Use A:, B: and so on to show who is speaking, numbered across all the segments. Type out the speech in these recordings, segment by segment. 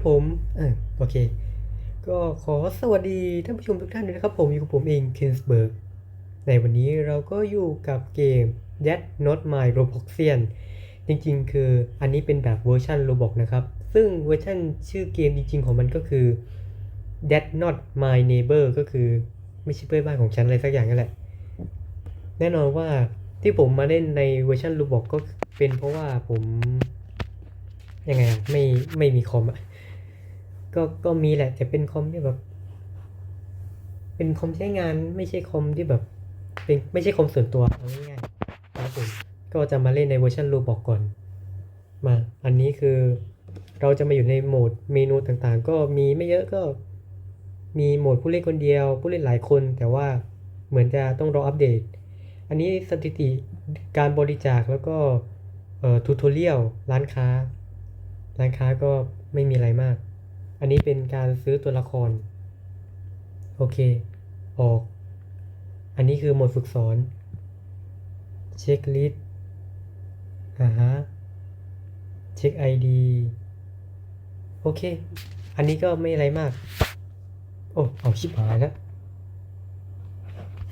A: ครับผมเออโอเค ก็ขอสวัสดีท่านผู้ชมทุกท่านด้วยนะครับผมอยู่กับผมเองเคนสเบิร์กในวันนี้เราก็อยู่กับเกม That Not My Roboxian จริงๆ คืออันนี้เป็นแบบเวอร์ชัน Roblox นะครับ ซึ่งเวอร์ชันชื่อเกมจริงๆ ของมันก็คือ That Not My Neighbor ก็คือไม่ใช่เพื่อนบ้านของฉันอะไรสักอย่างนั่นแหละ แน่นอนว่าที่ผมมาเล่นในเวอร์ชัน Roblox ก็เป็นเพราะว่าผมยังไงไม่ไม่มีคอมอะ ก็ก็มีแหละแต่เป็นคอมที่แบบ เป็นคอมใช้งานไม่ใช่คอมที่แบบ เป็นไม่ใช่คอมส่วนตัวเอาง่ายๆครับผมก็จะมาเล่นในเวอร์ชันรูบอกก่อน มาอันนี้คือเราจะมาอยู่ในโหมดเมนูต่างๆ ก็มีไม่เยอะก็มีโหมดผู้เล่นคนเดียว ผู้เล่นหลายคน แต่ว่าเหมือนจะต้องรออัปเดต อันนี้สถิติการบริจาคแล้วก็เอ่อทูทอเรียลร้านค้า ร้านค้าก็ไม่มีอะไรมาก อันนี้เป็นการซื้อตัวละคร โอเค ออก อันนี้คือโหมดฝึกสอน เช็คลิสต์อ่าฮะ เช็ค ID โอเค อันนี้ก็ไม่อะไรมาก โอ้ เอาชิบหายแล้ว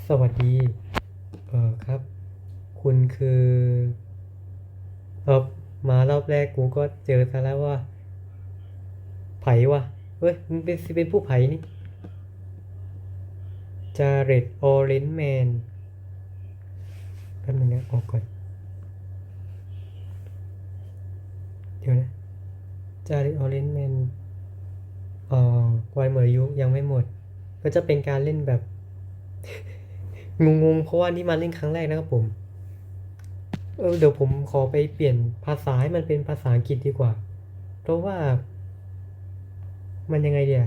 A: สวัสดี เออครับ คุณคือ เออมารอบแรกกูก็เจอซะแล้วว่า ผ่วะเฮ้ยมึงเป็นสิเป็นผู้ไผ่นี่จาเรตออเรนแมนแป๊บนึงนะออกก่อน เดี๋ยวนะจาเรตออเรนแมนอ๋อวันหมดอายุยังไม่หมด ก็จะเป็นการเล่นแบบ งงๆ เพราะว่านี่มาเล่นครั้งแรกนะครับผม เออเดี๋ยวผมขอไปเปลี่ยนภาษาให้มันเป็นภาษาอังกฤษดีกว่า เพราะว่า มันยังไงเดีย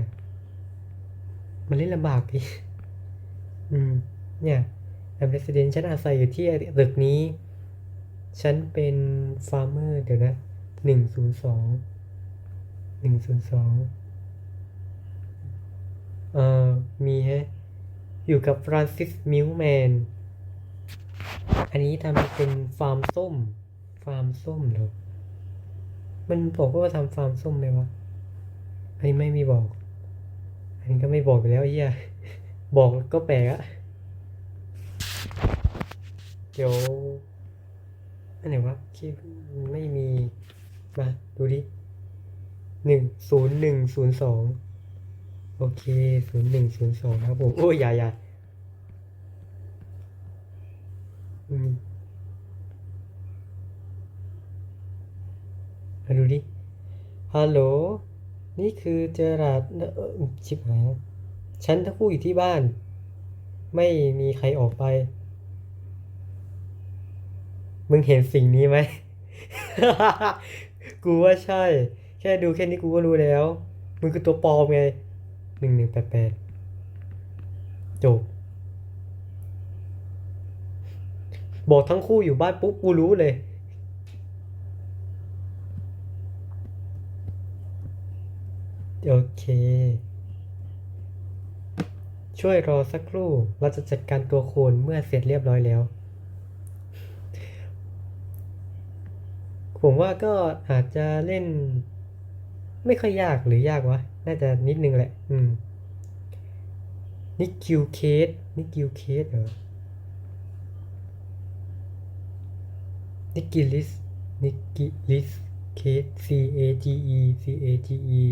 A: มันเล่นลำบากดิอืม เนี่ยแอมเบสเดนฉันอาศัยอยู่ที่ตึกนี้ ฉันเป็นฟาร์มเมอร์เดี๋ยวนะหนึ่งศูนย์สองหนึ่งศูนย์สองเอ่อ มีฮะ อยู่กับฟรานซิสมิลแมน อันนี้ทำเป็นฟาร์มส้ม ฟาร์มส้มเหรอ มันบอกว่าทำฟาร์มส้มไหมวะ อันนี้ไม่มีบอก อันนี้ก็ไม่บอกอยู่แล้วเหี้ยบอกก็แปลกอะเดี๋ยวอันไหนวะคลิปไม่มี มาดูดิหนึ่งศูนย์หนึ่งศูนย์สองโอเคศูนย์หนึ่งศูนย์สองครับผม โอ้ยอย่าอย่าอืมมาดูดิฮัลโหล นี่คือเจอราดเอ่อชิบหายฉันทั้งคู่อยู่ที่บ้าน ไม่มีใครออกไป มึงเห็นสิ่งนี้ไหม กูว่าใช่ แค่ดูแค่นี้กูก็รู้แล้ว มึงคือตัวปลอมไงหนึ่งหนึ่งแปดแปดจบบอกทั้งคู่อยู่บ้านปุ๊บกูรู้เลย โอเค ช่วยรอสักครู่ เราจะจัดการตัวโคลนเมื่อเสร็จเรียบร้อยแล้ว ผมว่าก็อาจจะเล่น ไม่ค่อยยากหรือยากวะ น่าจะนิดนึงแหละ อืม นิคิวเคส นิคิวเคสเหรอ นิกิลิส นิกกิลิส เคส C A G E C A G E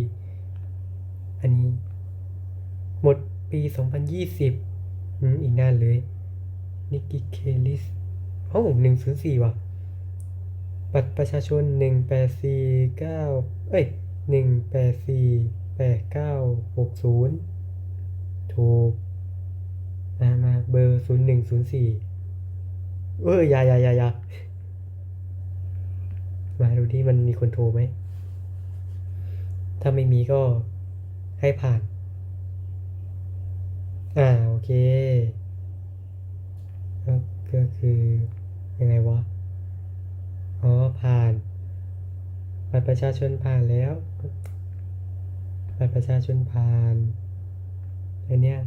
A: อันนี้ หมดปี 2020อืมอีกนานเลยนิกกิเคลิสโอ้หนึ่งศูนย์สี่ว่ะ บัตรประชาชนหนึ่งแปดสี่เก้าเอ้ยหนึ่งแปดสี่แปดเก้าหกศูนย์ถูกมามาเบอร์ศูนย์หนึ่งศูนย์สี่เอออย่าอย่าอย่าอย่ามาดูที่มันมีคนโทรไหม ถ้าไม่มีก็ ให้ผ่าน อ่า โอเคก็คือยังไงวะ อ๋อ ผ่านบัตรประชาชนผ่านแล้วบัตรประชาชนผ่านอันเนี้ย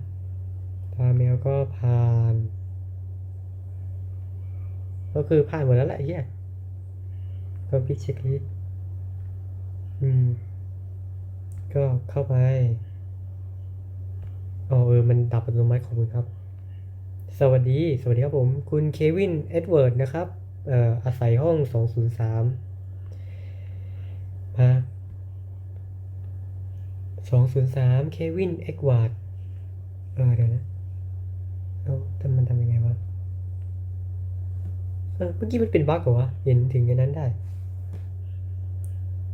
A: ตาเมลก็ผ่าน ก็คือผ่านหมดแล้วแหละเฮียก็พิเช็คลิสอืม ก็เข้าไปอ๋อเออ มันดับอัตโนมัติของคุณครับ สวัสดี สวัสดีครับผม คุณเควิน เอ็ดเวิร์ดนะครับ เอ่อ อาศัยห้อง203มา203เควิน เอ็ดเวิร์ด เออ เดี๋ยวนะเอาทำมันทำยังไงวะ เออ เมื่อกี้มันเป็นบั๊กเหรอวะ เห็นถึงอย่างนั้นได้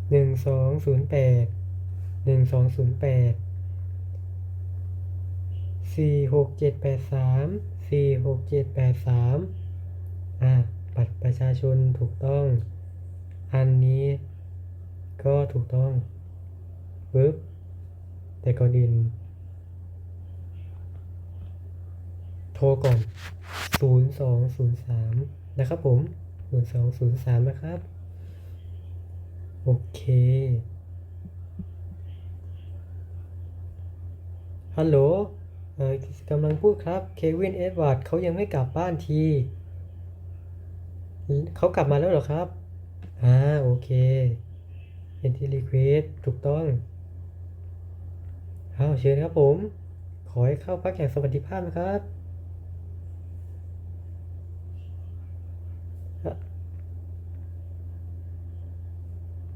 A: หนึ่งสองศูนย์แปด หนึ่งสองศูนย์แปดสี่หกเจ็ดแปดสามสี่หกเจ็ดแปดสามอ่าบัตรประชาชนถูกต้อง อันนี้ก็ถูกต้องปึ๊บแต่ก่อนอื่นโทรก่อนศูนย์สองศูนย์สามนะครับผมศูนย์สองศูนย์สามนะครับ โอเค ฮัลโหลเออกำลังพูดครับ เควินเอ็ดวาร์ดเขายังไม่กลับบ้านที เขากลับมาแล้วเหรอครับ อ่า โอเคเ n นทีรีเควสถูกต้องเอาเชิญครับผม ขอให้เข้าพักอย่างสวัสดิภาพนะครับ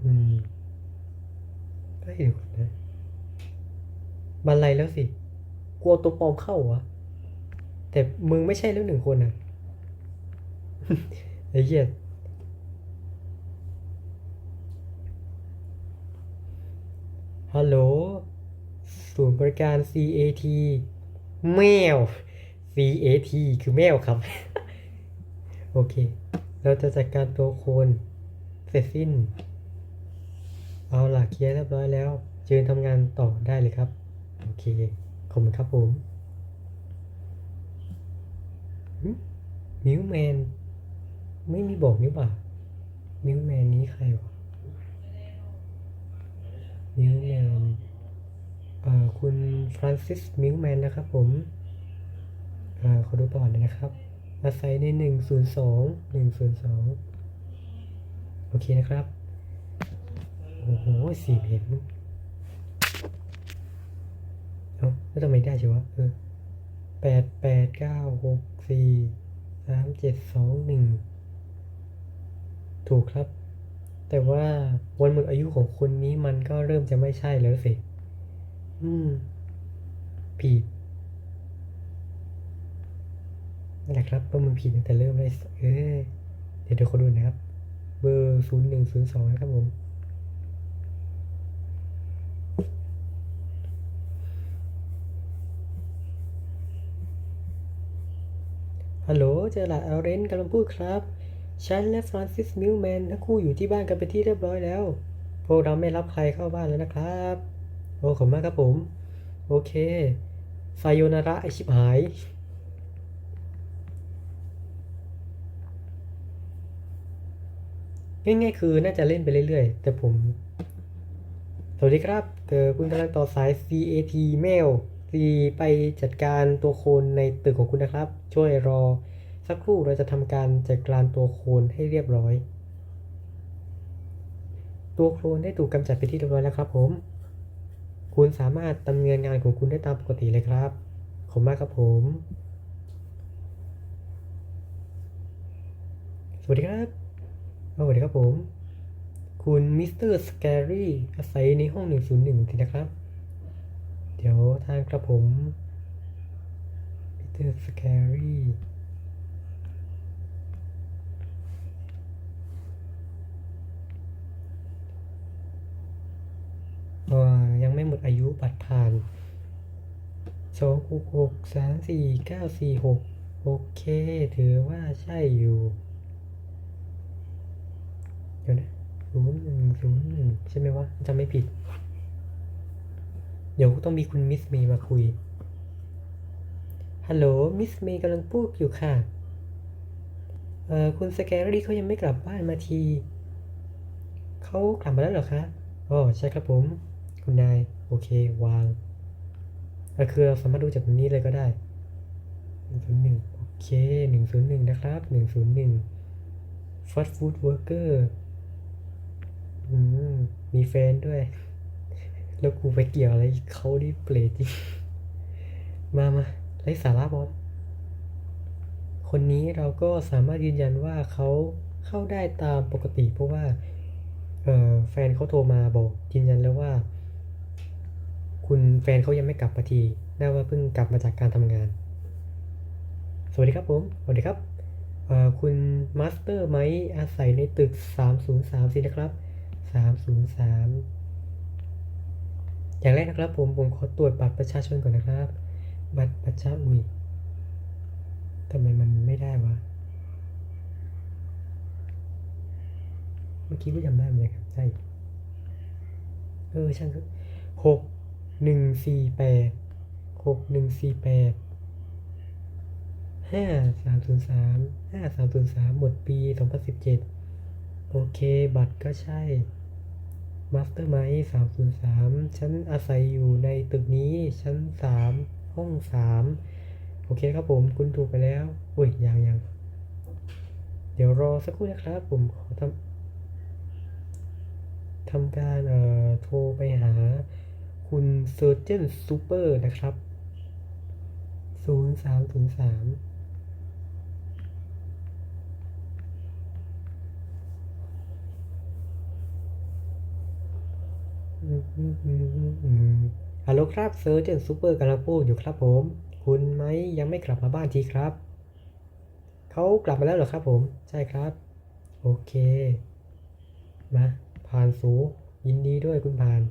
A: อืมได้เดี๋ยวก่อนนะ บันไลแล้วสิกลัวตัวปลอมเข้าเหรวะแต่มึงไม่ใช่แล้วหนึ่งคนอะไอ้เหี้ยฮัลโหล ศูนย์บริการ CAT แมว CAT คือแมวครับ โอเค เราจะจัดการตัวโคนเสร็จสิ้น เอาล่ะเคลียร์เรียบร้อยแล้วเชิญทำงานต่อได้เลยครับโอ เค ขอบคุณครับผมมิวแมน ไม่มีบอกนี่ป่ะมิวแมนนี้ใครวะมิวแมนเอ่อคุณฟรานซิสมิวแมนนะครับผมเอ่อขอดูประวัติหน่อยนะครับ อาศัยในหนึ่งศูนย์สองหนึ่งศูนย์สองโอเคนะครับ โอ้โหสี่เพจ เอ้า แล้วทำไมได้ใช่วะเออแปดแปดเก้าหกสี่สามเจ็ดสองหนึ่งถูกครับ แต่ว่าวันหมดอายุของคนนี้มันก็เริ่มจะไม่ใช่แล้วสิ อืม ผิดนั่นแหละครับว่ามันผิดตั้งแต่เริ่มเลยเออเดี๋ยวเดี๋ยวขอดูนะครับ เบอร์ศูนย์หนึ่งศูนย์สองนะครับผม ฮัลโหล เจอหลาดเอลเรนกำลังพูดครับ ฉันและฟรานซิสมิลแมนทั้งคู่อยู่ที่บ้านกันไปที่เรียบร้อยแล้ว พวกเราไม่รับใครเข้าบ้านแล้วนะครับ โอ้ขอบคุณมากครับผม โอเคไซโยนาระไอชิบหาย ง่ายๆคือน่าจะเล่นไปเรื่อยๆ แต่ผม สวัสดีครับเกิดคุณกำลังต่อสาย CAT mail ซีไปจัดการตัวโคนในตึกของคุณนะครับ ช่วยรอสักครู่เราจะทำการจัดการตัวโคนให้เรียบร้อย ตัวโคลนได้ถูกกำจัดไปที่เรียบร้อยแล้วครับผม คุณสามารถดำเนินงานของคุณได้ตามปกติเลยครับ ขอบคุณมากครับผม สวัสดีครับ สวัสดีครับผม คุณมิสเตอร์สแกรี่อาศัยในห้อง 101สินะครับ เดี๋ยวทางกระผมมิสเตอร์สแกรี่ยังไม่หมดอายุบัตรผ่านสองหกหกสามสี่เก้าสี่หกโอเค ถือว่าใช่อยู่ เดี๋ยวนะศูนย์หนึ่งศูนย์หนึ่งใช่ไหมวะจำไม่ผิด เดี๋ยวต้องมีคุณมิสเมย์มาคุย ฮัลโหล มิสเมย์กำลังพูดอยู่ค่ะ เอ่อ คุณสแกรี่เขายังไม่กลับบ้านมาที เขากลับมาแล้วเหรอคะ อ๋อ ใช่ครับผม คุณนาย โอเค วางก็คือเราสามารถดูจากตรงนี้เลยก็ได้หนึ่งศูนย์หนึ่งโอเคหนึ่งศูนย์หนึ่งนะครับหนึ่งศูนย์หนึ่งฟาสต์ฟู้ดเวิร์กเกอร์อืมมีแฟนด้วย แล้วกูไปเกี่ยวอะไรเขาดิเปรตจริงมามาไร้สาระบอลคนนี้เราก็สามารถยืนยันว่าเขาเข้าได้ตามปกติ เพราะว่าเออแฟนเขาโทรมาบอกยืนยันแล้วว่า คุณแฟนเขายังไม่กลับมาทีน่าว่าเพิ่งกลับมาจากการทำงาน สวัสดีครับผม สวัสดีครับคุณมาสเตอร์ไหมอาศัยในตึก 303สินะครับ 303 อย่างแรกนะครับผมผมขอตรวจบัตรประชาชนก่อนนะครับ บัตรประชาอุ้ยทำไมมันไม่ได้วะ เมื่อกี้ก็จำได้เหมครับใช่ เออช่างคือหกหนึ่งสี่แปดหกหนึ่งสี่แปดห้าสามศูนย์สามห้าสามศูนย์สามหมดปีสองพันสิบเจ็ดโอเค บัตรก็ใช่ มาสเตอร์ไมล์สามศูนย์สามฉันอาศัยอยู่ในตึกนี้ ชั้นสามห้องสามโอเคครับผม คุณถูกไปแล้ว อุ้ย ยังยัง เดี๋ยวรอสักครู่นะครับ ผมขอทำทำการเอ่อโทรไปหา คุณเซอร์เจนซูเปอร์นะครับ 0303 อืมอืมอืมอืมอืม ฮัลโหลครับเซอร์เจนซูเปอร์กำลังพูดอยู่ครับผม คุณไหมยังไม่กลับมาบ้านทีครับ เขากลับมาแล้วเหรอครับผม ใช่ครับ โอเค มาผ่านสูยินดีด้วยคุณผ่าน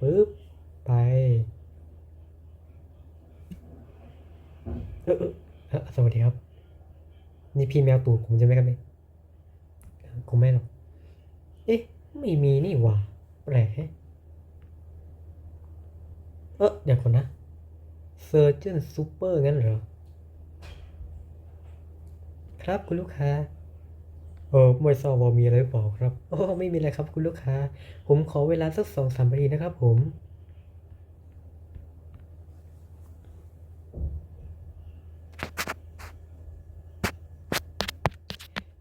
A: ปึ๊บไปเออเออสวัสดีครับ นี่พี่แมวตูดผมใช่ไหมครับเนี่ยคงไม่หรอก เอ๊ะ ไม่มีนี่หว่าแปลก ออเดี๋ยวก่อนนะเซอร์เจนซูเปอร์งั้นเหรอ ครับคุณลูกค้าเออไม่ทราบว่ามีอะไรหรือเปล่าครับโอ้ไม่มีอะไรครับคุณลูกค้า ผมขอเวลาสักสองสามนาทีนะครับผม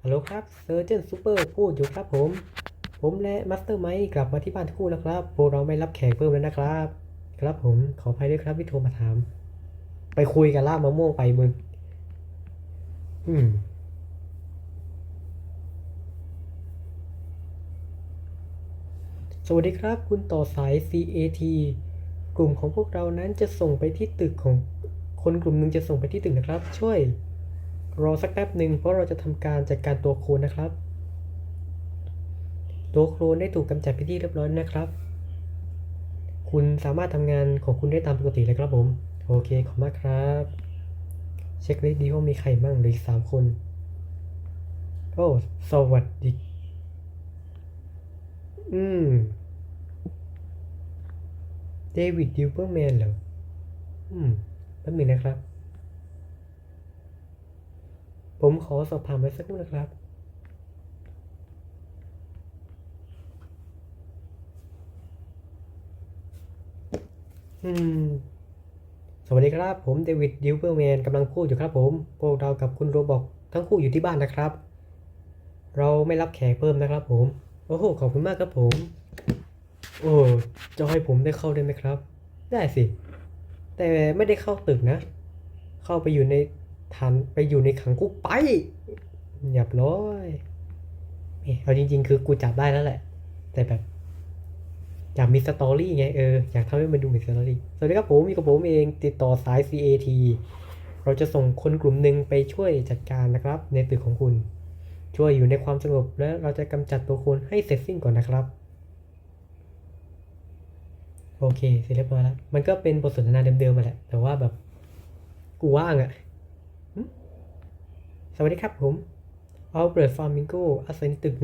A: ฮัลโหลครับเซอร์เจนซูเปอร์พูดอยู่ครับผม ผมและมาสเตอร์ไมค์กลับมาที่บ้านทั้งคู่แล้วครับ พวกเราไม่รับแขกเพิ่มแล้วนะครับ ครับผมขออภัยด้วยครับที่โทรมาถาม ไปคุยกับล่ามะม่วงไปมึงอืมสวัสดีครับ คุณต่อสาย CAT กลุ่มของพวกเรานั้นจะส่งไปที่ตึกของคนกลุ่มหนึ่งจะส่งไปที่ตึกนะครับ ช่วย รอสักแป๊บหนึ่งเพราะเราจะทำการจัดการตัวโคลนนะครับ ตัวโคลนได้ถูกกำจัดไปที่เรียบร้อยนะครับ คุณสามารถทำงานของคุณได้ตามปกติเลยครับผม โอเค ขอบคุณมากครับ เช็คลิสต์ดีว่ามีใครบ้างหลืออีกสามคน โอ้สวัสดี อืม เดวิดดิวเปอร์แมนเหรอ อืมแป๊บนึงนะครับ ผมขอสอบถามไว้สักครู่นะครับ สวัสดีครับ ผมเดวิดดิวเปอร์แมนกำลังพูดอยู่ครับผมพวกเรากับคุณโรบอกทั้งคู่อยู่ที่บ้านนะครับ เราไม่รับแขกเพิ่มนะครับผม โอ้โห ขอบคุณมากครับผม โอ้จะให้ผมได้เข้าได้ไหมครับ ได้สิ แต่ไม่ได้เข้าตึกนะ เข้าไปอยู่ในฐานไปอยู่ในขังคุกไปเรียบร้อยเอ้ยเอาจริง ๆ คือกูจับได้แล้วแหละ แต่แบบ อยากมีสตอรี่ไงเอออยากทำให้มันดูมีสตอรี่สวัสดีครับผมมีกับผมเองติดต่อสาย CAT เราจะส่งคนกลุ่มหนึ่งไปช่วยจัดการนะครับ ในตึกของคุณ ช่วยอยู่ในความสงบและเราจะกำจัดตัวคนให้เสร็จสิ้นก่อนนะครับ โอเคเสร็จเรียบร้อยแล้ว มันก็เป็นบทสนทนาเดิมๆมาแหละ แต่ว่าแบบกูว่างอะ่ะสวัสดีครับผมเอาเบิดฟาร์มิงโกอาศัยในตึก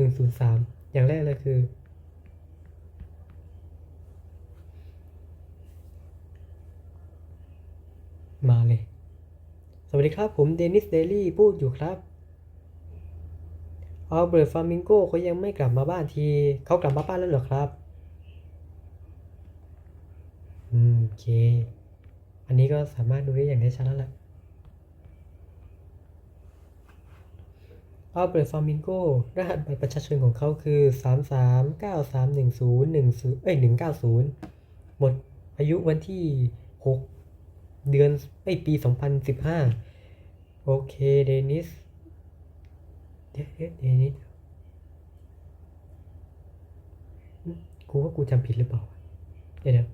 A: 103 อย่างแรกเลยคือ มาเลย สวัสดีครับผมเดนิสเดลี่พูดอยู่ครับเอาเบิร์ดฟาร์มิงโกเขายังไม่กลับมาบ้านที เขากลับมาบ้านแล้วเหรอครับ อืม โอเค อันนี้ก็สามารถดูได้อย่างแน่ชัดแล้วแหละอัลเบิร์ตฟามิงโกรหัสบัตรประชาชนของเขาคือ 3 3 9 3 1 0 1 0เอ้ย190 หมดอายุวันที่ 6 เดือนไอปี 2015 โอเค เดนิสเดเดเดนิส กูว่ากูจำผิดหรือเปล่า เดี๋ยว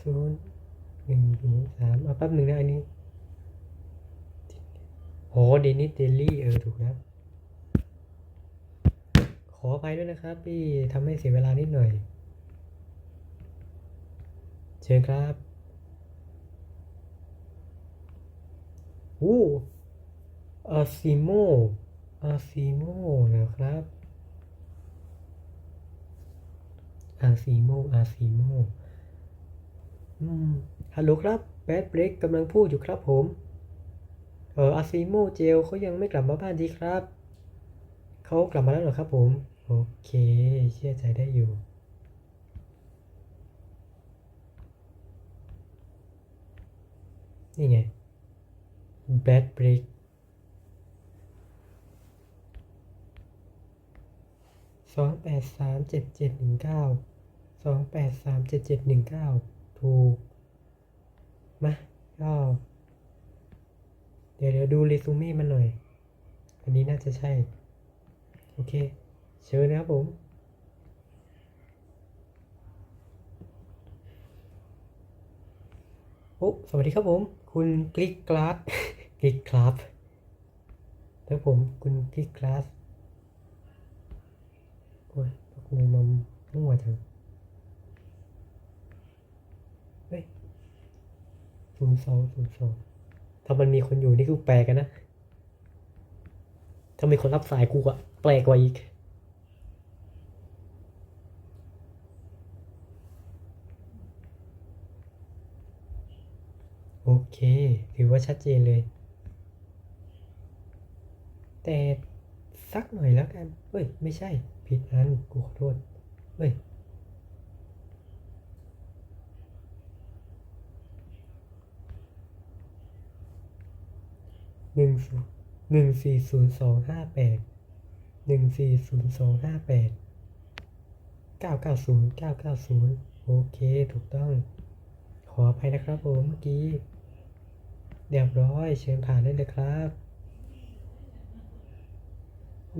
A: ศูนย์หนึ่งสองสามเอาแป๊บหนึ่งนะอันนี้โอ้เดนิสเดลลี่ เออ ถูกแล้วขออภัยด้วยนะครับที่ทำให้เสียเวลานิดหน่อย เชิญครับ โอ้อาซิโมอาซิโมนะครับอาซิโมอาซิโมอืมฮัลโหลครับแบดเบรกกำลังพูดอยู่ครับผมเอออาซิโมเจลเขายังไม่กลับมาบ้านดีครับเขากลับมาแล้วเหรอครับผม โอเค เชื่อใจได้อยู่นี่ไง bad break สองแปดสามเจ็ดเจ็ดหนึ่งเก้าสองแปดสามเจ็ดเจ็ดหนึ่งเก้าถูกมาก็เดี๋ยวเดี๋ยวดูเรซูเม่มันหน่อย อันนี้น่าจะใช่ โอเค เชิญนะครับผมโอ้สวัสดีครับผม คุณกลิกกลาส กลิกครับแล้วผมคุณกลิกกลาสโอ้ยพวกมึงมันมั่วจังเฮ้ยศูนย์สองศูนย์สองถ้ามันมีคนอยู่นี่กูแปลกกันนะ ถ้ามีคนรับสายกูอะแปลกกว่าอีกโอเค ถือว่าชัดเจนเลย แต่สักหน่อยแล้วกันเฮ้ย ไม่ใช่ ผิดอันกูขอโทษเฮ้ยหนึ่งศูนย์หนึ่งสี่ศูนย์สองห้าแปดหนึ่งสี่ศูนย์สองห้าแปดเก้าเก้าศูนย์เก้าเก้าศูนย์โอเค ถูกต้อง ขออภัยนะครับผมเมื่อกี้เรียบร้อยเชิญผ่านได้เลยครับ ส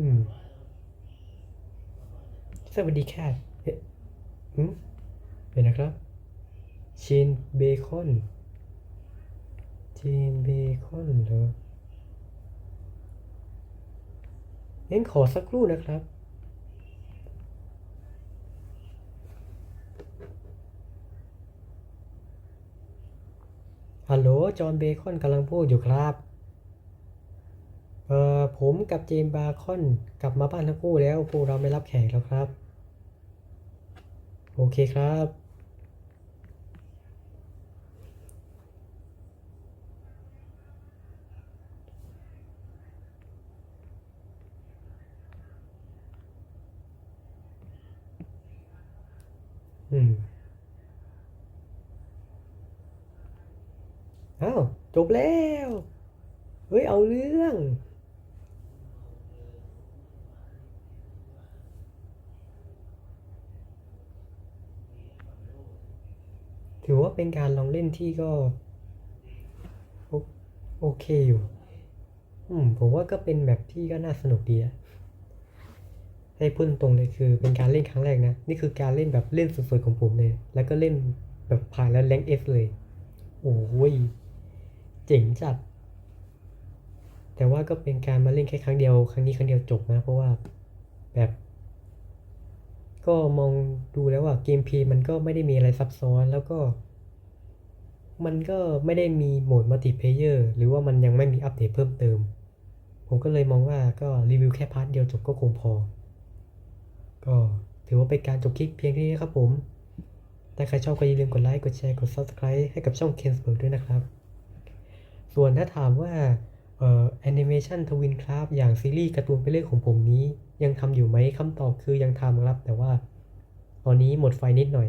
A: วัสดีค่ะเอ๊ะเป็นนะครับชินเบคอนชินเบคอนเหรองั้นขอสักครู่นะครับฮัลโหลจอห์นเบคอนกำลังพูดอยู่ครับ อ่อผมกับเจมบาคอนกลับมาบ้านทั้งคู่แล้วพวกเราไม่รับแขกแล้วครับ โอเคครับ อืมอ้าว จบแล้ว เฮ้ย เอาเรื่อง ถือว่า เป็นการลองเล่นที่ก็ โอเคอยู่อืมผมว่าก็เป็นแบบที่ก็น่าสนุกดีอะให้พูดตรงเลยคือเป็นการเล่นครั้งแรกนะ นี่คือการเล่นแบบเล่นสดๆของผมเลย แล้วก็เล่นแบบผ่านแล้วแรงเอฟเลย โอ้ย เจ๋งจัด แต่ว่าก็เป็นการมาเล่นแค่ครั้งเดียว ครั้งนี้ครั้งเดียวจบนะ เพราะว่าแบบ ก็มองดูแล้วว่าเกมเพย์มันก็ไม่ได้มีอะไรซับซ้อนแล้วก็ มันก็ไม่ได้มีโหมดมัลติเพเยอร์หรือว่ามันยังไม่มีอัปเดตเพิ่มเติม ผมก็เลยมองว่าก็รีวิวแค่พาร์ทเดียวจบก็คงพอ ก็ถือว่าเป็นการจบคลิปเพียงแค่นี้ครับผม ถ้าใครชอบก็อย่าลืมกดไลค์ กดแชร์ กด Subscribe ให้กับช่อง Kensburg ด้วยนะครับ ส่วนถ้าถามว่าเอ่อแอนิเมชันทวินคราฟอย่างซีรีส์การ์ตูนไปเรื่องของผมนี้ ยังทำอยู่ไหมคำตอบคือยังทำครับ แต่ว่าตอนนี้หมดไฟนิดหน่อย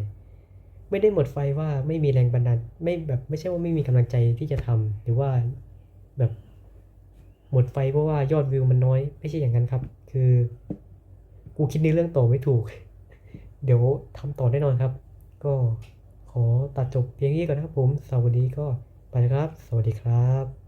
A: ไม่ได้หมดไฟว่าไม่มีแรงบันดาลไม่แบบไม่ใช่ว่าไม่มีกำลังใจที่จะทำหรือว่าแบบหมดไฟเพราะว่ายอดวิวมันน้อย ไม่ใช่อย่างนั้นครับ คือ กูคิดในเรื่องต่อไม่ถูก เดี๋ยวทำต่อแน่นอนครับ ก็ขอตัดจบเพียงนี้ก่อนนะครับผมสวัสดีก็ไปแล้วครับ สวัสดีครับ